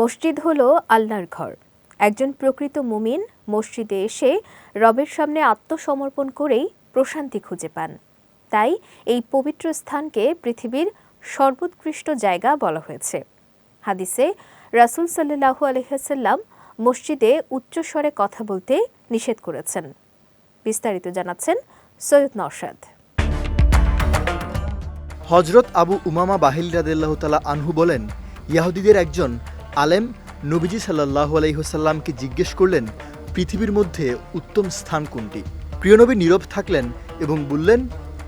মসজিদ হলো আল্লাহর ঘর। একজন প্রকৃত মুমিন মসজিদে এসে রবের সামনে আত্মসমর্পণ করেই প্রশান্তি খুঁজে পান। তাই এই পবিত্র স্থানকে পৃথিবীর সর্বোৎকৃষ্ট জায়গা বলা হয়েছে। হাদিসে রাসূল সাল্লাহু আলহাম মসজিদে উচ্চস্বরে কথা বলতে নিষেধ করেছেন। বিস্তারিত জানাচ্ছেন সৈয়দ নওশাদ। হজরত আবু উমামা বাহিল রাদিল্লাহ তালা আনহু বলেন, ইয়াহুদিদের একজন আলেম নবীজি সাল্লাহ আলহিহসাল্লামকে জিজ্ঞেস করলেন, পৃথিবীর মধ্যে উত্তম স্থান কোনটি? প্রিয়নবী নীরব থাকলেন এবং বললেন,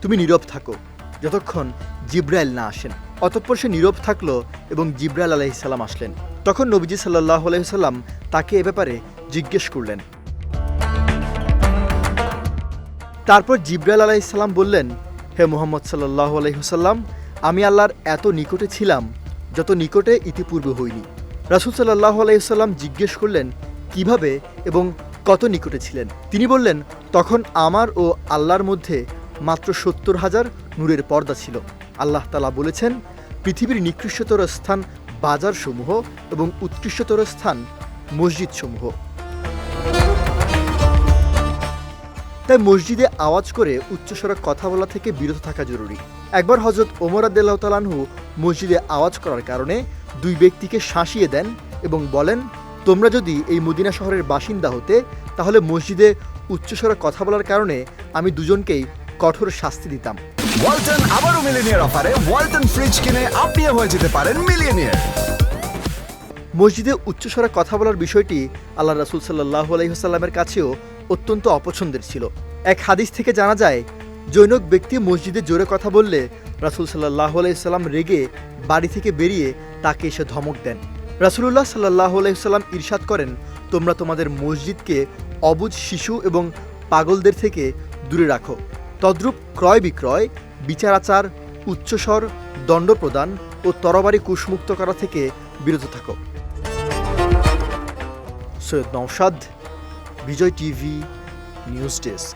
তুমি নীরব থাকো, যতক্ষণ জিব্রাইল না আসেন। অতঃপর সে নীরব থাকল এবং জিব্রাইল আলাইসাল্লাম আসলেন। তখন নবীজি সাল্লাহ আলহিহসাল্লাম তাকে এ ব্যাপারে জিজ্ঞেস করলেন। তারপর জিব্রাইল আলাইসাল্লাম বললেন, হে মোহাম্মদ সাল্লাহ আলহিহসাল্লাম আমি আল্লাহর এত নিকটে ছিলাম, যত নিকটে ইতিপূর্বে হইনি। রাসুল সাল্লাহ আলাইসাল্লাম জিজ্ঞেস করলেন, কীভাবে এবং কত নিকটে ছিলেন? তিনি বললেন, তখন আমার ও আল্লাহর মধ্যে মাত্র সত্তর হাজার নূরের পর্দা ছিল। আল্লাহ তালা বলেছেন, পৃথিবীর নিকৃষ্টতর স্থান বাজারসমূহ এবং উৎকৃষ্টতর স্থান মসজিদসমূহ। তাই মসজিদে আওয়াজ করে উচ্চস্বরে কথা বলা থেকে বিরত থাকা জরুরি। একবার হজরত ওমর আদাল্লাহ তালানহু মসজিদে আওয়াজ করার কারণে দুই ব্যক্তিকে শাসিয়ে দেন এবং বলেন তোমরা যদি এই মদিনা শহরের বাসিন্দা হতে তাহলে মসজিদে উচ্চস্বরে কথা বলার কারণে আমি দুজনকেই কঠোর শাস্তি দিতাম। ওয়ালটন আবারও মিলিনিয়ার অফারে ওয়ালটন ফ্রিজ কিনে আপনিও হয়ে যেতে পারেন মিলিয়নিয়ার। মসজিদে উচ্চস্বরে কথা বলার বিষয়টি আল্লাহ রাসুল সাল্লাহ আলহিহাস্লামের কাছেও অত্যন্ত অপছন্দের ছিল। এক হাদিস থেকে জানা যায় জৈনক ব্যক্তি মসজিদে জোরে কথা বললে রাসুল সাল্লাহ আলাইসাল্লাম রেগে বাড়ি থেকে বেরিয়ে তাকে এসে ধমক দেন। রাসুলুল্লাহ সাল্লাহ আলাইসাল্লাম ইরশাদ করেন, তোমরা তোমাদের মসজিদকে অবুজ শিশু এবং পাগলদের থেকে দূরে রাখো। তদ্রূপ ক্রয় বিক্রয় বিচার আচার উচ্চস্বর, দণ্ড প্রদান ও তরবারি কুশমুক্ত করা থেকে বিরত থাকো। Syed Nausad Bijoy TV, news desk.